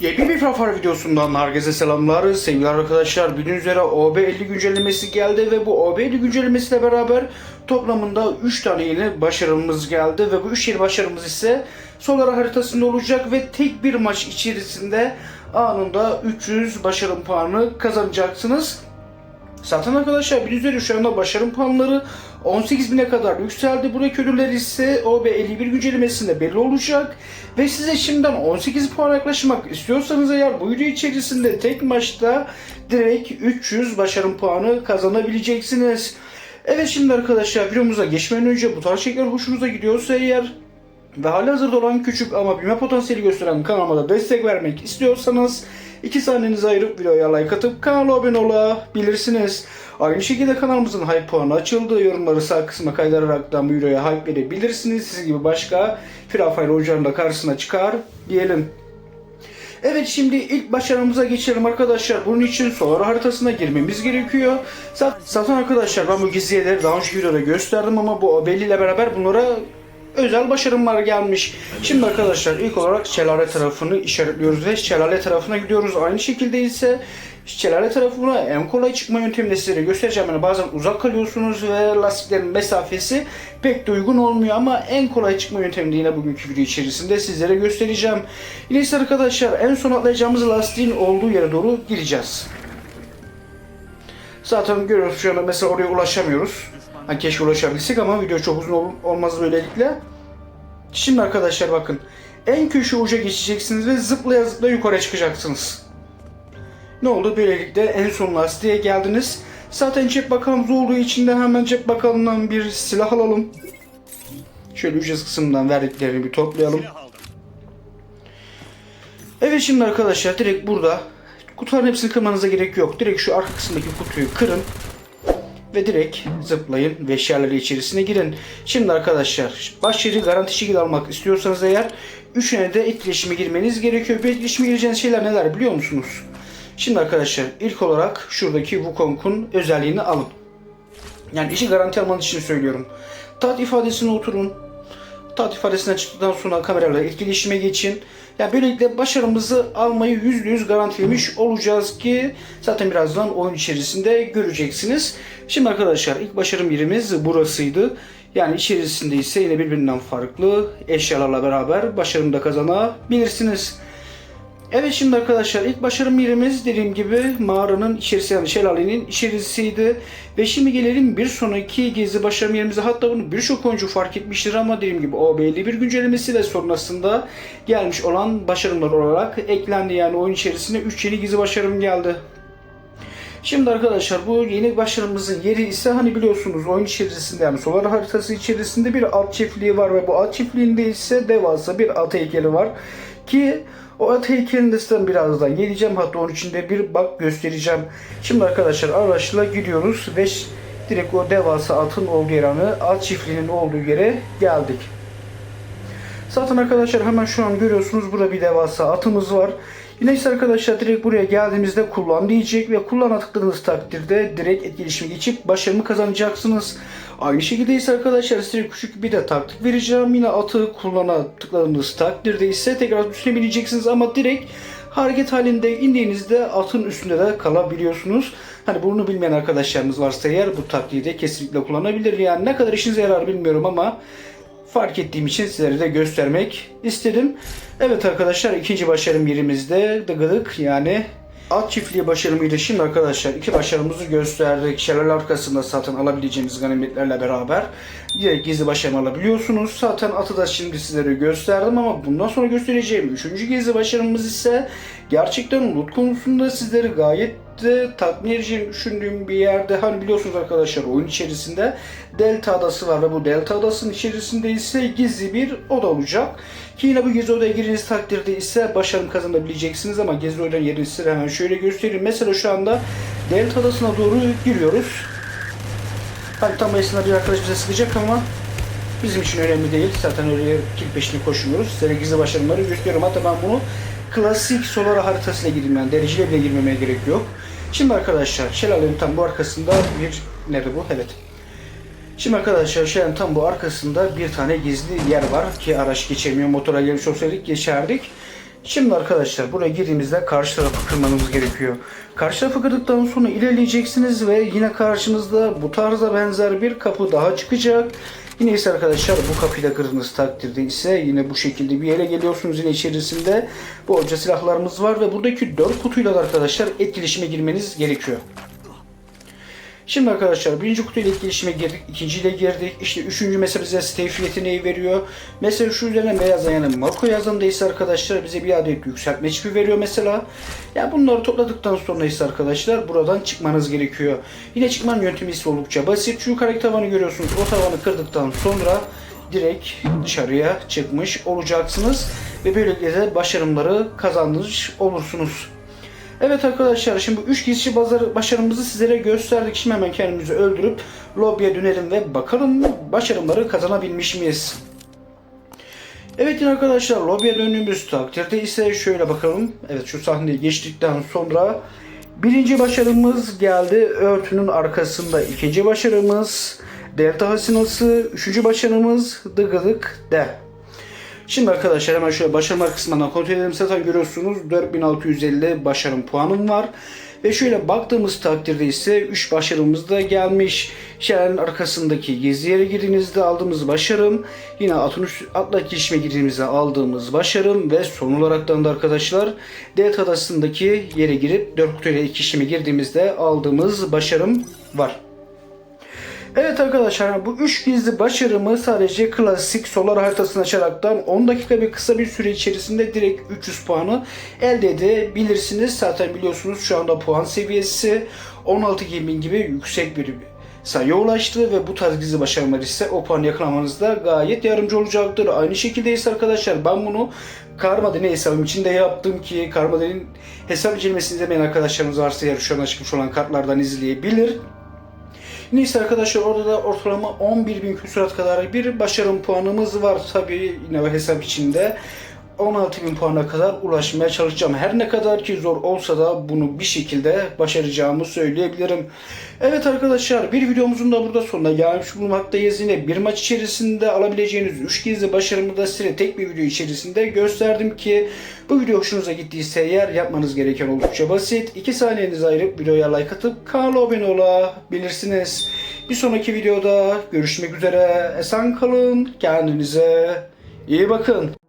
Yeni bir videosundan herkese selamlar. Sevgili arkadaşlar bildiğiniz üzere OB50 güncellemesi geldi ve bu OB50 güncellemesiyle beraber toplamında 3 tane yeni başarımız geldi ve bu 3 yeni başarımız ise Solar haritasında olacak ve tek bir maç içerisinde anında 300 başarım puanı kazanacaksınız. Zaten arkadaşlar bildiğiniz üzere şu anda başarım puanları 18.000'e kadar yükseldi. Buradaki ödüller ise OB51 güncellemesinde belli olacak. Ve size şimdiden 18 puan yaklaşmak istiyorsanız eğer bu video içerisinde tek maçta direkt 300 başarım puanı kazanabileceksiniz. Evet şimdi arkadaşlar videomuza geçmeden önce bu tarz şeyler hoşunuza gidiyorsa eğer ve halihazırda olan küçük ama büyüme potansiyeli gösteren kanalıma da destek vermek istiyorsanız 2 saniyenizi ayırıp videoya like atıp kanala abone olabilirsiniz. Aynı şekilde kanalımızın hype puanı açıldı. Yorumları sağ kısma kaydıraraktan bu videoya hype verebilirsiniz. Siz gibi başka Fire oyuncuların da karşısına çıkar diyelim. Evet şimdi ilk başarımıza geçelim arkadaşlar. Bunun için solar haritasına girmemiz gerekiyor. Zaten, arkadaşlar ben bu gizliyeleri daha önceki videoda gösterdim ama bu belli ile beraber bunlara özel başarımlar gelmiş. Şimdi arkadaşlar ilk olarak şelale tarafını işaretliyoruz ve şelale tarafına gidiyoruz. Aynı şekilde ise şelale tarafına en kolay çıkma yöntemini sizlere göstereceğim. Yani bazen uzak kalıyorsunuz ve lastiklerin mesafesi pek de uygun olmuyor ama en kolay çıkma yöntemini yine bugünkü video içerisinde sizlere göstereceğim. Yine ise arkadaşlar en son atlayacağımız lastiğin olduğu yere doğru gireceğiz. Zaten görüyoruz şu anda mesela oraya ulaşamıyoruz. Hani keşke ulaşabilsek ama video çok uzun ol- olmaz böylelikle. Şimdi arkadaşlar bakın. En köşe uca geçeceksiniz ve zıplaya zıplaya yukarı çıkacaksınız. Ne oldu? Böylelikle en son lastiğe geldiniz. Zaten cep bakalımız olduğu için de hemen cep bakalımdan bir silah alalım. Şöyle ücret kısmından verdiklerini bir toplayalım. Evet şimdi arkadaşlar direkt burada kutuların hepsini kırmanıza gerek yok. Direkt şu arka kısımdaki kutuyu kırın ve direkt zıplayın ve şelale içerisine girin. Şimdi arkadaşlar baş yeri garanti şekilde almak istiyorsanız eğer üçüne de etkileşime girmeniz gerekiyor. Bu etkileşime gireceğiniz şeyler neler biliyor musunuz? Şimdi arkadaşlar ilk olarak şuradaki Wukong'un özelliğini alın. Yani işi garanti almanız için söylüyorum. Tat ifadesine oturun. Tat ifadesinden çıktıktan sonra kamerayla etkileşime geçin. Yani böylelikle başarımızı almayı %100 garantilemiş olacağız ki zaten birazdan oyun içerisinde göreceksiniz. Şimdi arkadaşlar ilk başarım yerimiz burasıydı. Yani içerisinde ise yine birbirinden farklı eşyalarla beraber başarımı da kazanabilirsiniz. Evet şimdi arkadaşlar ilk başarım yerimiz dediğim gibi mağaranın içerisi yani şelalenin içerisiydi. Ve şimdi gelelim bir sonraki gezi başarım yerimize. Hatta bunu birçok oyuncu fark etmiştir ama dediğim gibi o belli bir güncellemesi ve sonrasında gelmiş olan başarımlar olarak eklendi. Yani oyun içerisinde 3 yeni gizli başarım geldi. Şimdi arkadaşlar bu yeni başarımızın yeri ise hani biliyorsunuz oyun içerisinde yani solar haritası içerisinde bir alt çiftliği var ve bu alt çiftliğinde ise devasa bir at heykeli var. Ki o at heykelini de size birazdan geleceğim hatta onun içinde bir bak göstereceğim. Şimdi arkadaşlar araçla gidiyoruz ve direkt o devasa atın olduğu yere at çiftliğinin olduğu yere geldik. Zaten arkadaşlar hemen şu an görüyorsunuz burada bir devasa atımız var. Yine ise arkadaşlar direkt buraya geldiğimizde kullan diyecek ve kullan tıkladığınız takdirde direkt etkileşime geçip başarımı kazanacaksınız. Aynı şekilde ise arkadaşlar size küçük bir de taktik vereceğim. Yine atı kullana tıkladığınız takdirde ise tekrar üstüne bineceksiniz ama direkt hareket halinde indiğinizde atın üstünde de kalabiliyorsunuz. Hani bunu bilmeyen arkadaşlarımız varsa eğer bu taktiği de kesinlikle kullanabilir. Yani ne kadar işinize yarar bilmiyorum ama fark ettiğim için sizlere de göstermek istedim. Evet arkadaşlar ikinci başarım yerimizde dıgıdık yani at çiftliği başarımıyla şimdi arkadaşlar iki başarımızı gösterdik. Şelale arkasında zaten alabileceğimiz ganimetlerle beraber direkt gizli başarım alabiliyorsunuz. Zaten atı da şimdi sizlere gösterdim ama bundan sonra göstereceğim üçüncü gizli başarımız ise gerçekten loot konusunda sizleri gayet de tatmin edeceğini düşündüğüm bir yerde hani biliyorsunuz arkadaşlar oyun içerisinde Delta adası var ve bu Delta adasının içerisinde ise gizli bir oda olacak. Ki yine bu gizli odaya girdiğiniz takdirde ise başarım kazanabileceksiniz ama gizli odanın yerini size hemen şöyle göstereyim. Mesela şu anda Delta adasına doğru giriyoruz. Hani tam esnada bir arkadaş bize sıkacak ama bizim için önemli değil. Zaten öyle kill peşine koşmuyoruz. Size gizli başarımları gösteriyorum. Hatta ben bunu klasik solar haritasıyla girdim yani dereceyle bile girmemeye gerek yok. Şimdi arkadaşlar şelalenin tam bu arkasında bir nerede bu? Evet. Şimdi arkadaşlar şelalenin tam bu arkasında bir tane gizli yer var ki araç geçemiyor. Motora gelmiş olsaydık geçerdik. Şimdi arkadaşlar buraya girdiğimizde karşı tarafı kırmanız gerekiyor. Karşı tarafı kırdıktan sonra ilerleyeceksiniz ve yine karşınızda bu tarza benzer bir kapı daha çıkacak. Yine ise arkadaşlar bu kapıyı da kırdığınız takdirde ise yine bu şekilde bir yere geliyorsunuz yine içerisinde bolca silahlarımız var ve buradaki 4 kutuyla da arkadaşlar etkileşime girmeniz gerekiyor. Şimdi arkadaşlar birinci kutuyla etkileşime girdik, ikinciyle girdik. İşte üçüncü mesela bize Steve yeteneği veriyor. Mesela şu üzerine beyaz yani Marco yazında ise arkadaşlar bize bir adet yükseltme çipi veriyor mesela. Ya bunları topladıktan sonra ise arkadaşlar buradan çıkmanız gerekiyor. Yine çıkmanın yöntemi ise oldukça basit. Şu yukarıdaki tavanı görüyorsunuz. O tavanı kırdıktan sonra direkt dışarıya çıkmış olacaksınız. Ve böylelikle de başarımları kazanmış olursunuz. Evet arkadaşlar şimdi bu 3 gizli bazar- başarımızı sizlere gösterdik. Şimdi hemen kendimizi öldürüp lobiye dönelim ve bakalım başarımları kazanabilmiş miyiz? Evet arkadaşlar lobiye döndüğümüz takdirde ise şöyle bakalım. Evet şu sahneyi geçtikten sonra birinci başarımız geldi. Örtünün arkasında ikinci başarımız Delta Hasinası. Üçüncü başarımız Dıgıdık De. Şimdi arkadaşlar hemen şöyle başarımlar kısmından kontrol edelim. Zaten görüyorsunuz 4650 başarım puanım var. Ve şöyle baktığımız takdirde ise 3 başarımız da gelmiş. Şehrin arkasındaki gezi yere girdiğinizde aldığımız başarım. Yine atın üstü, atla girişime girdiğimizde aldığımız başarım. Ve son olaraktan da arkadaşlar Delta adasındaki yere girip 4 kutuyla etkileşime girdiğimizde aldığımız başarım var. Evet arkadaşlar bu 3 gizli başarımı sadece klasik solar haritasını açaraktan 10 dakika bir kısa bir süre içerisinde direkt 300 puanı elde edebilirsiniz. Zaten biliyorsunuz şu anda puan seviyesi 16 gaming gibi yüksek bir sayıya ulaştı ve bu tarz gizli başarımlar ise o puanı yakalamanızda gayet yardımcı olacaktır. Aynı şekilde ise arkadaşlar ben bunu Karmaden'e hesabım için de yaptım ki Karmaden'in hesap incelemesini izlemeyen arkadaşlarımız varsa eğer şu an çıkmış olan kartlardan izleyebilir. Neyse arkadaşlar orada da ortalama 11.000 küsurat kadar bir başarım puanımız var. Tabi yine hesap içinde 16.000 puana kadar ulaşmaya çalışacağım. Her ne kadar ki zor olsa da bunu bir şekilde başaracağımı söyleyebilirim. Evet arkadaşlar bir videomuzun da burada sonuna gelmiş bulunmaktayız. Yine bir maç içerisinde alabileceğiniz 3 gizli başarımı da size tek bir video içerisinde gösterdim ki bu video hoşunuza gittiyse eğer yapmanız gereken oldukça basit. 2 saniyenizi ayırıp videoya like atıp kanala abone olabilirsiniz. Bir sonraki videoda görüşmek üzere. Esen kalın. Kendinize iyi bakın.